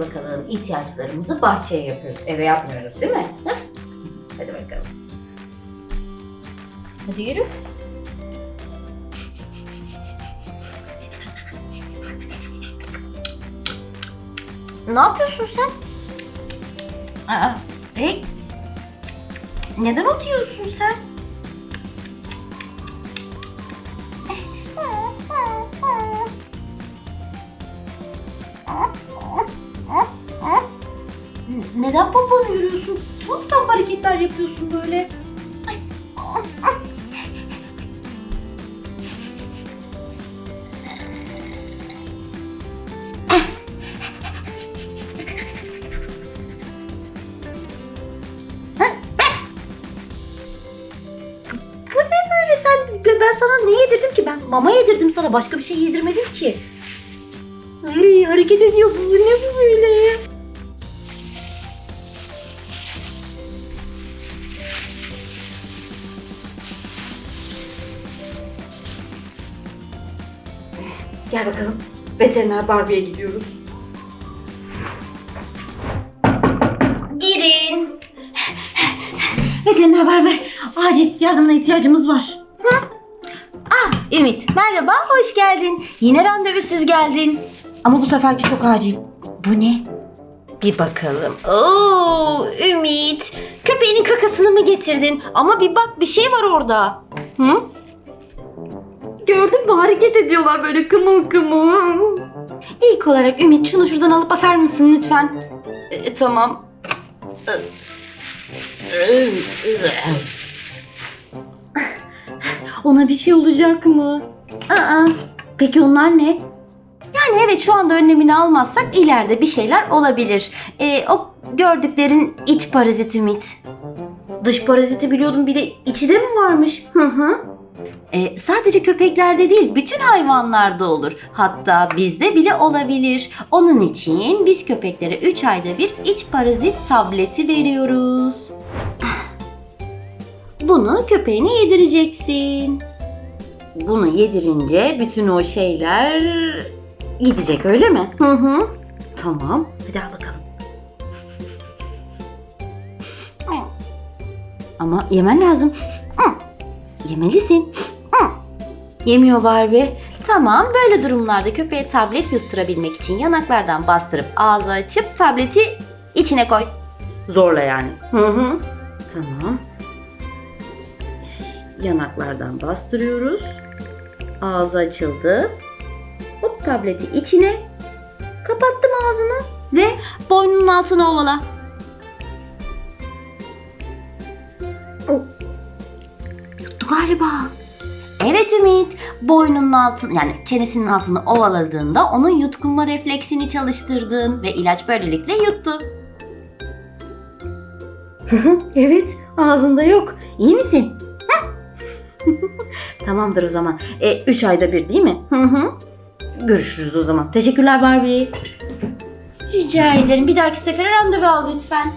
Bakalım ihtiyaçlarımızı bahçeye yapıyoruz. Eve yapmıyoruz değil mi? Hadi bakalım. Hadi yürü. Ne yapıyorsun sen? Aa, hey. Neden oturuyorsun sen? Neden babanı yürüyorsun? Tuhaf tuhaf hareketler yapıyorsun böyle. Bu ne böyle sen? Ben sana ne yedirdim ki? Ben mama yedirdim sana. Başka bir şey yedirmedim ki. Ay, hareket ediyor bu. Ne bu böyle? Gel bakalım. Veteriner Barbie'ye gidiyoruz. Girin. Veteriner Barbie, acil yardımına ihtiyacımız var. Hı? Ah, Ümit. Merhaba, hoş geldin. Yine randevusuz geldin. Ama bu seferki çok acil. Bu ne? Bir bakalım. Oo, Ümit. Köpeğinin kakasını mı getirdin? Ama bir bak bir şey var orada. Hı? Gördün mü hareket ediyorlar böyle kımıl kımıl. İlk olarak Ümit şunu şuradan alıp atar mısın lütfen? E, tamam. Ona bir şey olacak mı? Aa, peki onlar ne? Yani evet şu anda önlemini almazsak ileride bir şeyler olabilir. E, o gördüklerin iç parazit Ümit. Dış paraziti biliyordum bir de içi de mi varmış? Hı hı. E, sadece köpeklerde değil bütün hayvanlarda olur. Hatta bizde bile olabilir. Onun için biz köpeklere 3 ayda bir iç parazit tableti veriyoruz. Bunu köpeğine yedireceksin. Bunu yedirince bütün o şeyler gidecek öyle mi? Hı hı. Tamam. Hadi al bakalım. Ama yemen lazım. Yemelisin. Hı. Yemiyor Barbie. Tamam böyle durumlarda köpeğe tablet yutturabilmek için yanaklardan bastırıp ağzı açıp tableti içine koy. Zorla yani. Hı hı. Tamam. Yanaklardan bastırıyoruz. Ağzı açıldı. Hop tableti içine. Kapattım ağzını. Ve boynunun altına ovala. Yuttu galiba. Evet Ümit, boynunun altını yani çenesinin altını ovaladığında onun yutkunma refleksini çalıştırdın ve ilaç böylelikle yuttu. evet, ağzında yok. İyi misin? Tamamdır o zaman. E, üç ayda bir değil mi? Hı hı. Görüşürüz o zaman. Teşekkürler Barbie. Rica ederim. Bir dahaki sefere randevu al lütfen.